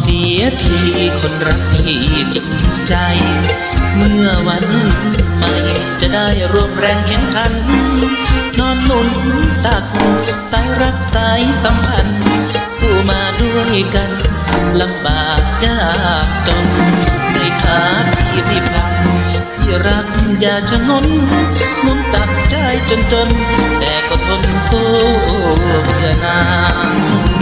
เสียทีคนรักพี่จริงใจ เมื่อวันใหม่จะได้รวมแรงแข่งขัน นอนหนุนตักสายรักสายสัมพันธ์สู้มาด้วยกันลำบากยากจนในขาพี่พี่พลังที่รักอย่าชะงนงุมตับใจจนจน แต่ก็ทนสู้เพื่อนาง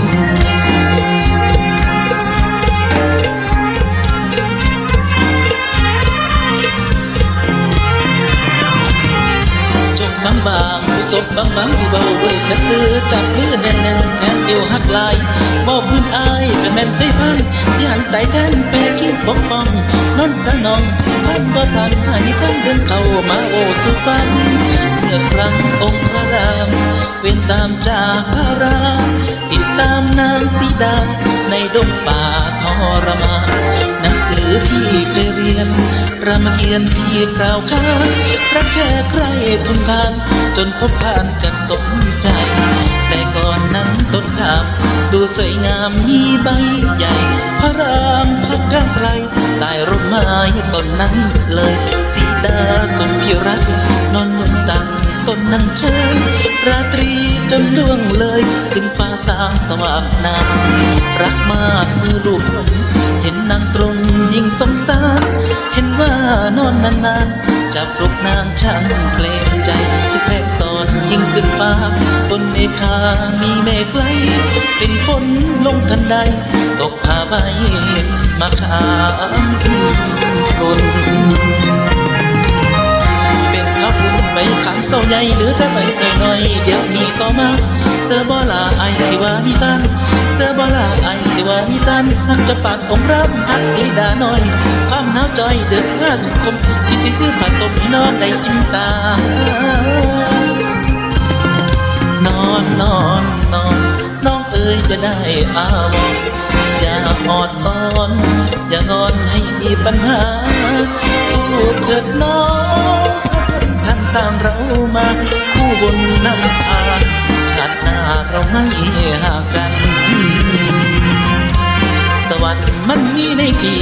บางผู้ศพบางบางที่เบาเว้ยจะซื้อจับมือแน่นแน่นแทนเดียวหักลายบอกพื้นอายกันแม่นไปพันที่หันไตแทนแปรคิ้วปกป้องนอนตะนองท่านบ่ทันให้ท่านเดินเข้ามาโอสุฟันเมื่อครั้งองค์พระรามเว้นตามจากพระราติดตามนางสีดาในดงป่าทรมาน อที่เคยเรียนรามเกียรติ์ที่กล่าวค้านรักแค่ใครทนทานจนพบผ่านกันสมใจ แต่ก่อนนั้นต้นขามดูสวยงามมีใบใหญ่ พระรามพักกลางไกลใต้ร่มไม้ต้นนั้นเลยสีดาสมพิรักนอนนุนตังต้นนั้นเชยราตรีจนล่วงเลย ถึงฟ้าสางสว่างนานรักมากมือรูปผมเห็นนางตรง สงสาร เห็นว่านอนนานๆจะปลุกนางช่างเกรงใจที่แพกสอนยิ่งขึ้นฟ้าบนเมฆามีเมฆไหลเป็นฝนลงทันใด ตกผ้าใบมาขามคนเป็นข้าวพุ่นใบขังเศร้าใหญ่หรือจะไปหน่อย เดี๋ยวมีต่อมาเธอบ่ลาไอายสิว่ามีตันเธอบ่ลา ไว่ามีตันหักจะปาดผมรับหักสีดาหน่อย ความหนาวจอยเดือดห้าสุขคมที่สิคือผ่านตบให้นอนได้อิ่มตา นอนนอนนอนน้องเอ๋ยจะได้อาวรณ์อย่าออดอ้อนอย่างอนให้มีปัญหาสู้เถิดน้องท่านตามเรามาคู่บนนำพาชาติหน้าเราไม่ห่างกัน วรรค์มันมีในที่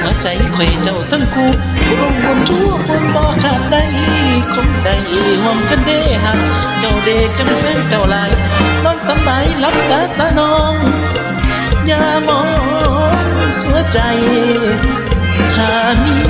หัวใจข่อยเจ้าทั้งคู่ร่วมบนทั่วบนบ่ขาดได้คงได้ห่วมกันเด้หักเจ้าเด็กกันแฟนเก่าลายนอนตำไหลับตาตาน้อง อย่ามองหัวใจถ้ามี